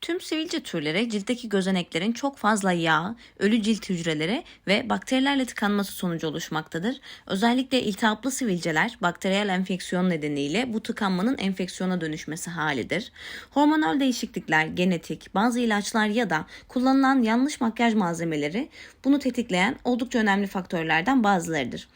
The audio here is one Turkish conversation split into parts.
Tüm sivilce türleri ciltteki gözeneklerin çok fazla yağ, ölü cilt hücreleri ve bakterilerle tıkanması sonucu oluşmaktadır. Özellikle iltihaplı sivilceler bakteriyel enfeksiyon nedeniyle bu tıkanmanın enfeksiyona dönüşmesi halidir. Hormonal değişiklikler, genetik, bazı ilaçlar ya da kullanılan yanlış makyaj malzemeleri bunu tetikleyen oldukça önemli faktörlerden bazılarıdır.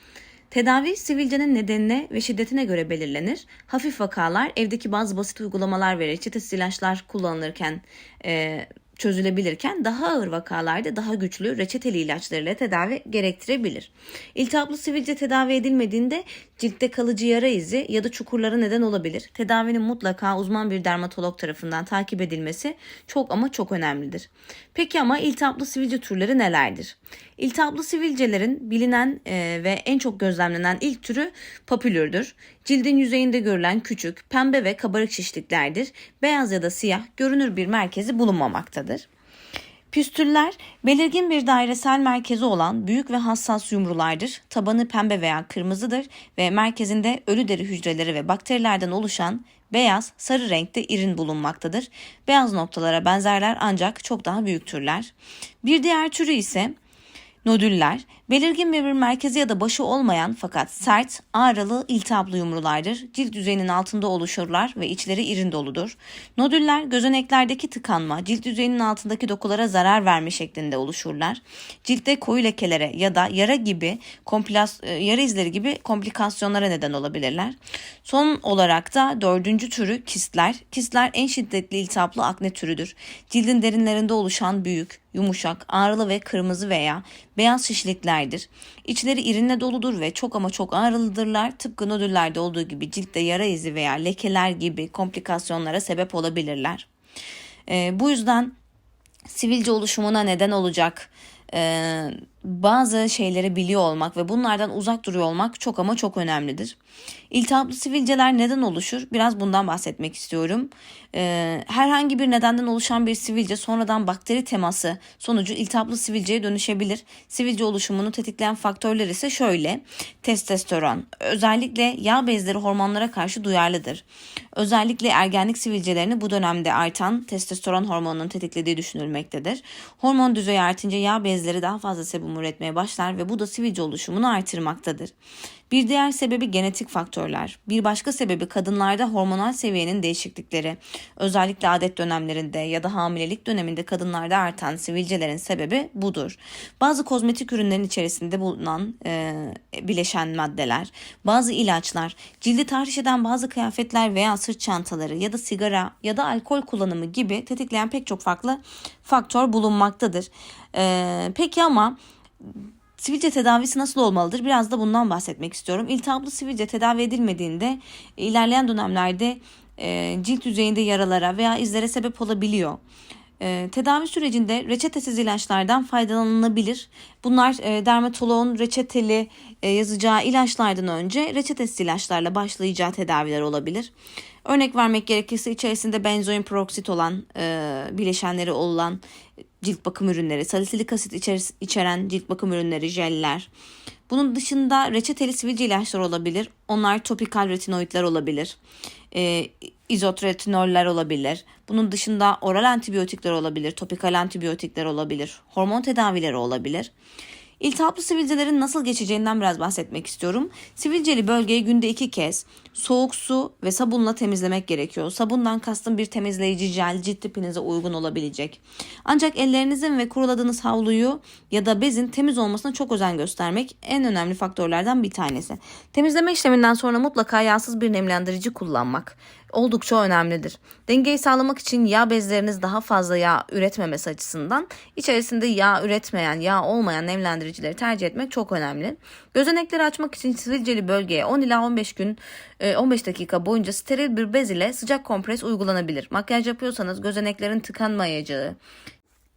Tedavi sivilcenin nedenine ve şiddetine göre belirlenir. Hafif vakalar evdeki bazı basit uygulamalar ve reçetesiz ilaçlar kullanılırken e, çözülebilirken daha ağır vakalarda daha güçlü reçeteli ilaçlar ile tedavi gerektirebilir. İltihaplı sivilce tedavi edilmediğinde ciltte kalıcı yara izi ya da çukurlara neden olabilir. Tedavinin mutlaka uzman bir dermatolog tarafından takip edilmesi çok ama çok önemlidir. Peki ama iltihaplı sivilce türleri nelerdir? İltihaplı sivilcelerin bilinen e, ve en çok gözlemlenen ilk türü papülürdür. Cildin yüzeyinde görülen küçük, pembe ve kabarık şişliklerdir. Beyaz ya da siyah görünür bir merkezi bulunmamaktadır. Püstüller belirgin bir dairesel merkezi olan büyük ve hassas yumrulardır. Tabanı pembe veya kırmızıdır ve merkezinde ölü deri hücreleri ve bakterilerden oluşan beyaz, sarı renkte irin bulunmaktadır. Beyaz noktalara benzerler ancak çok daha büyük türler. Bir diğer türü ise Nodüller, belirgin bir merkezi ya da başı olmayan fakat sert, ağrılı, iltihaplı yumrulardır. Cilt yüzeyinin altında oluşurlar ve içleri irin doludur. Nodüller, gözeneklerdeki tıkanma, cilt yüzeyinin altındaki dokulara zarar verme şeklinde oluşurlar. Ciltte koyu lekelere ya da yara gibi komplas, e, yara izleri gibi komplikasyonlara neden olabilirler. Son olarak da dördüncü türü kistler. Kistler en şiddetli iltihaplı akne türüdür. Cildin derinlerinde oluşan büyük, yumuşak, ağrılı ve kırmızı veya beyaz şişliklerdir. İçleri irinle doludur ve çok ama çok ağrılıdırlar. Tıpkı nodüllerde olduğu gibi ciltte yara izi veya lekeler gibi komplikasyonlara sebep olabilirler. Ee, bu yüzden sivilce oluşumuna neden olacak e, bazı şeyleri biliyor olmak ve bunlardan uzak duruyor olmak çok ama çok önemlidir. İltihaplı sivilceler neden oluşur? Biraz bundan bahsetmek istiyorum. Ee, herhangi bir nedenden oluşan bir sivilce sonradan bakteri teması sonucu iltihaplı sivilceye dönüşebilir. Sivilce oluşumunu tetikleyen faktörler ise şöyle. Testosteron. Özellikle yağ bezleri hormonlara karşı duyarlıdır. Özellikle ergenlik sivilcelerini bu dönemde artan testosteron hormonunun tetiklediği düşünülmektedir. Hormon düzeyi artınca yağ bezleri daha fazla sebum üretmeye başlar ve bu da sivilce oluşumunu artırmaktadır. Bir diğer sebebi genetik faktörler. Bir başka sebebi kadınlarda hormonal seviyenin değişiklikleri. Özellikle adet dönemlerinde ya da hamilelik döneminde kadınlarda artan sivilcelerin sebebi budur. Bazı kozmetik ürünlerin içerisinde bulunan e, bileşen maddeler, bazı ilaçlar, cildi tahriş eden bazı kıyafetler veya sırt çantaları ya da sigara ya da alkol kullanımı gibi tetikleyen pek çok farklı faktör bulunmaktadır. E, peki ama Sivilce tedavisi nasıl olmalıdır? Biraz da bundan bahsetmek istiyorum. İltihaplı sivilce tedavi edilmediğinde ilerleyen dönemlerde e, cilt yüzeyinde yaralara veya izlere sebep olabiliyor. E, tedavi sürecinde reçetesiz ilaçlardan faydalanılabilir. Bunlar e, dermatoloğun reçeteli e, yazacağı ilaçlardan önce reçetesiz ilaçlarla başlayacağı tedaviler olabilir. Örnek vermek gerekirse içerisinde benzoin peroksit olan e, bileşenleri olan cilt bakım ürünleri, salisilik asit içer, içeren cilt bakım ürünleri, jeller. Bunun dışında reçeteli sivilce ilaçlar olabilir. Onlar topikal retinoidler olabilir. E, izotretinoller olabilir. Bunun dışında oral antibiyotikler olabilir, topikal antibiyotikler olabilir, hormon tedavileri olabilir. İltihaplı sivilcelerin nasıl geçeceğinden biraz bahsetmek istiyorum. Sivilceli bölgeyi günde iki kez soğuk su ve sabunla temizlemek gerekiyor. Sabundan kastım bir temizleyici jel cilt tipinize uygun olabilecek. Ancak ellerinizin ve kuruladığınız havluyu ya da bezin temiz olmasına çok özen göstermek en önemli faktörlerden bir tanesi. Temizleme işleminden sonra mutlaka yağsız bir nemlendirici kullanmak oldukça önemlidir. Dengeyi sağlamak için yağ bezleriniz daha fazla yağ üretmemesi açısından içerisinde yağ üretmeyen, yağ olmayan nemlendiricileri tercih etmek çok önemli. Gözenekleri açmak için sivilceli bölgeye 10 ila 15 gün 15 dakika boyunca steril bir bez ile sıcak kompres uygulanabilir. Makyaj yapıyorsanız gözeneklerin tıkanmayacağı,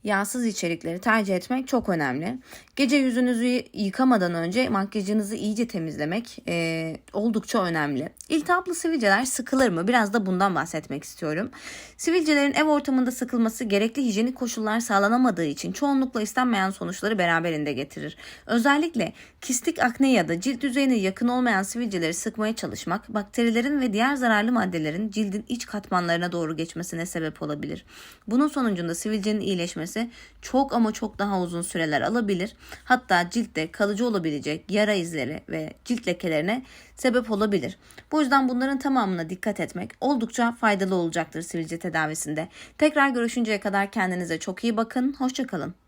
yağsız içerikleri tercih etmek çok önemli. Gece yüzünüzü yıkamadan önce makyajınızı iyice temizlemek e, oldukça önemli. İltihaplı sivilceler sıkılır mı? Biraz da bundan bahsetmek istiyorum. Sivilcelerin ev ortamında sıkılması gerekli hijyenik koşullar sağlanamadığı için çoğunlukla istenmeyen sonuçları beraberinde getirir. Özellikle kistik akne ya da cilt yüzeyine yakın olmayan sivilceleri sıkmaya çalışmak, bakterilerin ve diğer zararlı maddelerin cildin iç katmanlarına doğru geçmesine sebep olabilir. Bunun sonucunda sivilcenin iyileşmesi çok ama çok daha uzun süreler alabilir. Hatta ciltte kalıcı olabilecek yara izleri ve cilt lekelerine sebep olabilir. Bu yüzden bunların tamamına dikkat etmek oldukça faydalı olacaktır sivilce tedavisinde. Tekrar görüşünceye kadar kendinize çok iyi bakın. Hoşçakalın.